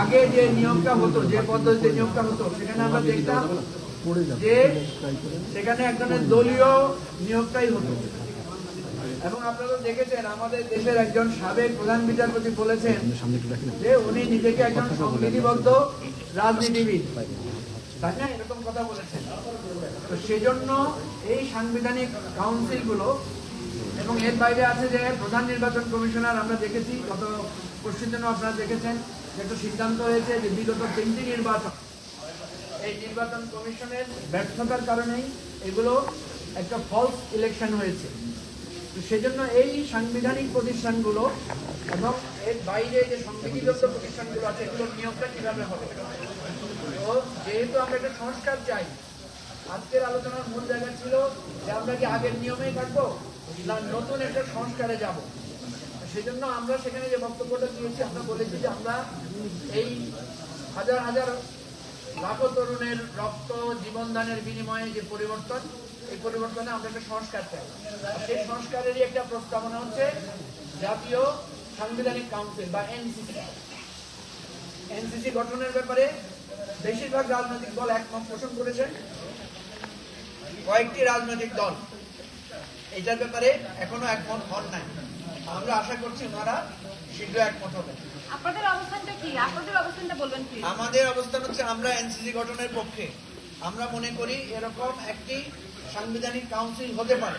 আগে যে নিয়মটা হতো, যে পদ্ধতিতে হতো, সেখানে আমরা দেখতাম যে সেখানে দলীয় নিয়োগটাই হতো। এবং আপনারা দেখেছেন, আমাদের দেশের একজন সাবেক প্রধান বিচারপতি বলেছেন যে উনি নিজেকে একজন সংবিধিবদ্ধ রাজনীতিবিদ। তাই না? এরকম কথা বলেছেন। তো সেজন্য এই সাংবিধানিক কাউন্সিলগুলো এবং এর বাইরে আছে যে প্রধান নির্বাচন কমিশনার আমরা দেখেছি, গত পরশু জন্য আপনারা দেখেছেন একটা সিদ্ধান্ত হয়েছে যে বিগত তিনটি নির্বাচন, এই নির্বাচন কমিশনের ব্যর্থতার কারণেই এগুলো একটা ফলস ইলেকশন হয়েছে। সেজন্য এই সাংবিধানিক প্রতিষ্ঠানগুলো এবং এর বাইরে যে সংবিধিবদ্ধ প্রতিষ্ঠানগুলো আছে, এগুলোর নিয়োগটা কীভাবে হবে? তো যেহেতু আমরা একটা সংস্কার চাই আজকের আলোচনার মূল জায়গা ছিল যে আমরা কি আগের নিয়মেই থাকব না নতুন একটা সংস্কারে যাব? সেজন্য আমরা সেখানে যে বক্তব্যটা দিয়েছি, আমরা বলেছি যে আমরা এই হাজার হাজার লাখো তরুণের রক্ত, জীবনদানের বিনিময়ে যে পরিবর্তন, এই পরিবর্তনে আমরা একটা সংস্কার চাই। সেই সংস্কারেরই একটা প্রস্তাবনা হচ্ছে জাতীয় সাংবিধানিক কাউন্সিল বা এনসিসি। এনসিসি গঠনের ব্যাপারে বেশিরভাগ রাজনৈতিক দল একমত পোষণ করেছে। কয়েকটি রাজনৈতিক দল। এটার ব্যাপারে এখনও একমত হন নাই। আমরা আশা করছি ওনারা শীঘ্র একমত হবে আপনাদের অবস্থানটা কি? আপনাদের অবস্থানটা বলবেন কি? আমাদের অবস্থান হচ্ছে আমরা এনসিসি গঠনের পক্ষে। আমরা মনে করি এরকম একটি সাংবিধানিক কাউন্সিল হতে পারে।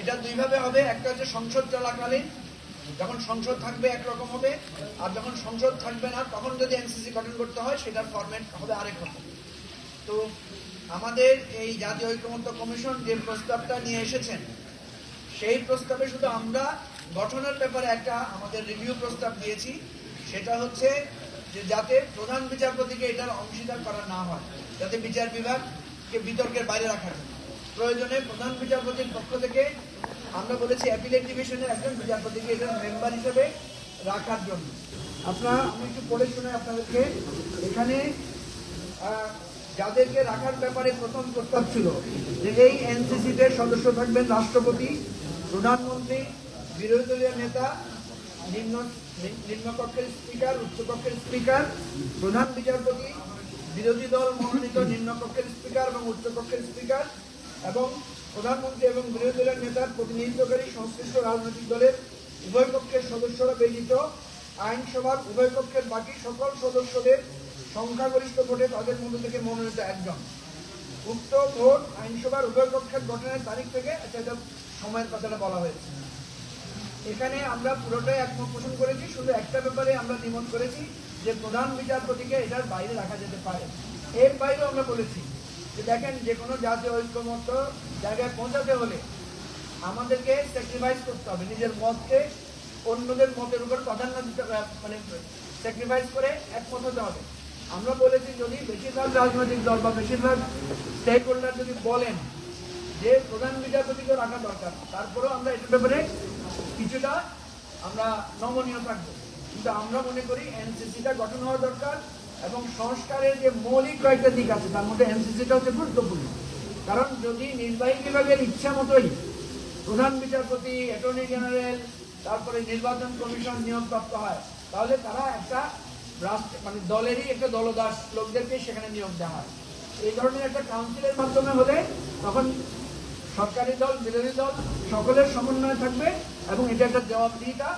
এটা দুইভাবে হবে। একটা হচ্ছে সংসদ চলাকালীন যখন সংসদ থাকবে একরকম হবে আর যখন সংসদ থাকবে না তখন যদি এনসিসি গঠন করতে হয় সেটার ফরম্যাট হবে আরেক রকম। তো আমাদের এই জাতীয় ঐক্যমত্য কমিশন যে প্রস্তাবটা নিয়ে এসেছেন, সেই প্রস্তাবে শুধু আমরা গঠনের ব্যাপারে একটা আমাদের রিভিউ প্রস্তাব দিয়েছি, সেটা হচ্ছে যে যাতে প্রধান বিচারপতিকে এটার অংশীদার করা না হয়, যাতে বিচার বিভাগকে বিতর্কের বাইরে রাখা যায় প্রয়োজনে প্রধান বিচারপতির পক্ষ থেকে আমরা বলেছি অ্যাপিলেট ডিভিশনের একজন বিচারপতিকে এটার মেম্বার হিসেবে রাখার জন্য। আপনারা আমি একটু পড়ে শুনে আপনাদেরকে এখানে যাদেরকে রাখার ব্যাপারে প্রথম প্রস্তাব ছিল যে এই এনসিসিতে সদস্য থাকবেন রাষ্ট্রপতি, প্রধানমন্ত্রী, বিরোধী দলীয় নেতা, নিম্ন নিম্নকক্ষের স্পিকার, উচ্চকক্ষের স্পিকার, প্রধান বিচারপতি, বিরোধী দল মনোনীত নিম্নকক্ষের স্পিকার এবং উচ্চকক্ষের স্পিকার এবং প্রধানমন্ত্রী এবং বিরোধী দলের নেতার প্রতিনিধিত্বকারী সংশ্লিষ্ট রাজনৈতিক দলের উভয় পক্ষের সদস্যরা ব্যতীত আইনসভার উভয় পক্ষের বাকি সকল সদস্যদের সংখ্যাগরিষ্ঠ ভোটে তাদের মধ্যে থেকে মনোনীত একজন। উক্ত ভোট আইনসভার উভয় পক্ষের গঠনের তারিখ থেকে এটা সময়ের কথাটা বলা হয়েছে। এখানে আমরা পুরোটাই একমত পোষণ করেছি, শুধু একটা ব্যাপারে আমরা দ্বিমত করেছি যে প্রধান বিচারপতিকে এটার বাইরে রাখা যেতে পারে। এর বাইরেও আমরা বলেছি যে দেখেন যে কোনো জাতীয় ঐক্যমত্য জায়গায় পৌঁছাতে হলে আমাদেরকে স্যাক্রিফাইস করতে হবে, নিজের মতকে অন্যদের মতের উপর প্রাধান্য দিতে মানে স্যাক্রিফাইস করে একমত হতে হবে। আমরা বলেছি যদি বেশিরভাগ রাজনৈতিক দল বা বেশিরভাগ স্টেক হোল্ডার যদি বলেন যে প্রধান বিচারপতিকে রাখা দরকার, তারপরেও আমরা এটার ব্যাপারে কিছুটা আমরা নমনীয় থাকব। কিন্তু আমরা মনে করি এনসিসিটা গঠন হওয়া দরকার এবং সংস্কারের যে মৌলিক কয়েকটা দিক আছে, তার মধ্যে এনসিসিটা হচ্ছে গুরুত্বপূর্ণ। কারণ যদি নির্বাহী বিভাগের ইচ্ছা মতোই প্রধান বিচারপতি, অ্যাটর্নি জেনারেল, তারপরে নির্বাচন কমিশন নিয়োগপ্রাপ্ত হয়, তাহলে তারা একটা রাষ্ট্র মানে দলেরই একটা দলদাস লোকদেরকে সেখানে নিয়োগ দেওয়া হয়। এই ধরনের একটা কাউন্সিলের মাধ্যমে হলে তখন সরকারি দল, বিরোধী দল সকলের সমন্বয় থাকবে এবং এটা একটা জবাবদিহিতা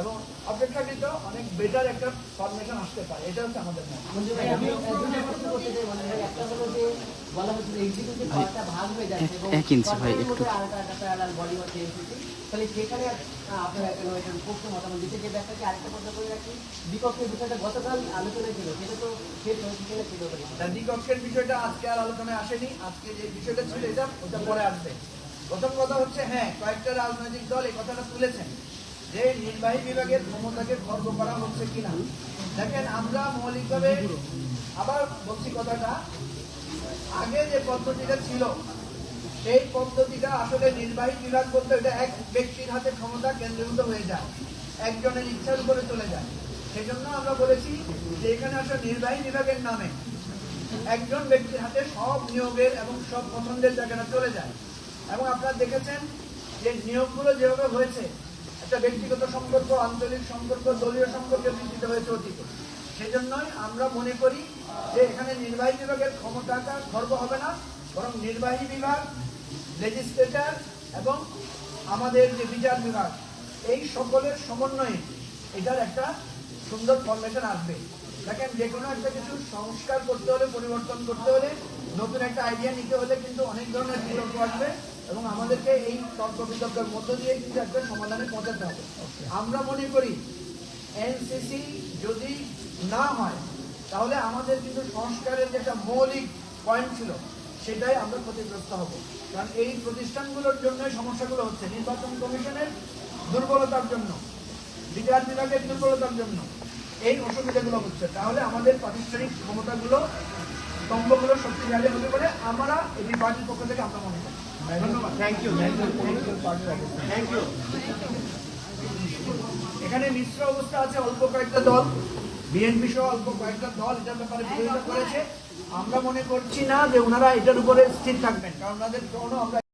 এবং অপেক্ষাকৃত অনেক বেটার একটা ফরমেশন আসতে পারে। এটা হচ্ছে আমাদের মত। এক ইঞ্চি ভাই, একটু। তাহলে সেখানে আপনারা প্রশ্ন মতামত দিতে। যে আরেকটা রাখি বিষয়টা গতকাল আলোচনায় ছিল সেটা তো শেষ হয়ে ছিল দ্বিকক্ষের বিষয়টা আজকে আর আলোচনায় আসেনি। আজকে যে বিষয়টা ছিল এটা ওটা পরে আসবে। প্রথম কথা হচ্ছে হ্যাঁ কয়েকটা রাজনৈতিক দল এই কথাটা তুলেছেন। যে নির্বাহী বিভাগের ক্ষমতাকে খর্ব করা হচ্ছে কিনা। দেখেন, আমরা মৌলিকভাবে আবার বলছি কথাটা। আগে যে পদ্ধতিটা ছিল, সেই পদ্ধতিটা আসলে নির্বাহী বিভাগ বলতে এটা এক ব্যক্তির হাতে ক্ষমতা কেন্দ্রীভূত হয়ে যায়, একজনের ইচ্ছার উপরে চলে যায়। সেজন্য আমরা বলেছি যে এখানে আসলে নির্বাহী বিভাগের নামে একজন ব্যক্তির হাতে সব নিয়োগের এবং সব পছন্দের জায়গাটা চলে যায়। এবং আপনারা দেখেছেন যে নিয়োগগুলো যেভাবে হয়েছে একটা ব্যক্তিগত সম্পর্ক, আঞ্চলিক সম্পর্ক, দলীয় সম্পর্কে ভিত্তিতে হয়েছে অতীত। সেজন্যই আমরা মনে করি যে এখানে নির্বাহী বিভাগের ক্ষমতাটা খর্ব হবে না, বরং নির্বাহী বিভাগ লেজিসলেটার এবং আমাদের যে বিচার বিভাগ, এই সকলের সমন্বয়ে এটার একটা সুন্দর ফরমেশন আসবে। দেখেন যে কোনো একটা কিছু সংস্কার করতে হলে, পরিবর্তন করতে হলে নতুন একটা আইডিয়া নিতে হলে কিন্তু অনেক ধরনের বিতর্ক আসবে। এবং আমাদেরকে এই তর্ক বিতর্কের মধ্য দিয়ে কিন্তু একটা সমাধানে পৌঁছাতে হবে। আমরা মনে করি এনসিসি যদি না হয় তাহলে আমাদের কিন্তু সংস্কারের যে একটা মৌলিক পয়েন্ট ছিল সেটাই আমরা ক্ষতিগ্রস্ত হব। কারণ এই প্রতিষ্ঠানগুলোর জন্য সমস্যাগুলো হচ্ছে। নির্বাচন কমিশনের দুর্বলতার জন্য বিচার বিভাগের দুর্বলতার জন্য এই অসুবিধাগুলো হচ্ছে। তাহলে আমাদের প্রাতিষ্ঠানিক ক্ষমতাগুলো স্তম্ভগুলো শক্তিশালী হতে পারে। আমরা এই পার্টির পক্ষ থেকে আমরা মনে করি। এখানে মিশ্র অবস্থা আছে অল্প কয়েকটা দল। বিএনপি সহ অল্প কয়েকটা দল এটার ব্যাপারে বিরোধিতা করেছে। আমরা মনে করছি না যে ওনারা এটার উপরে স্থির থাকবেন, কারণ ওনাদের আমরা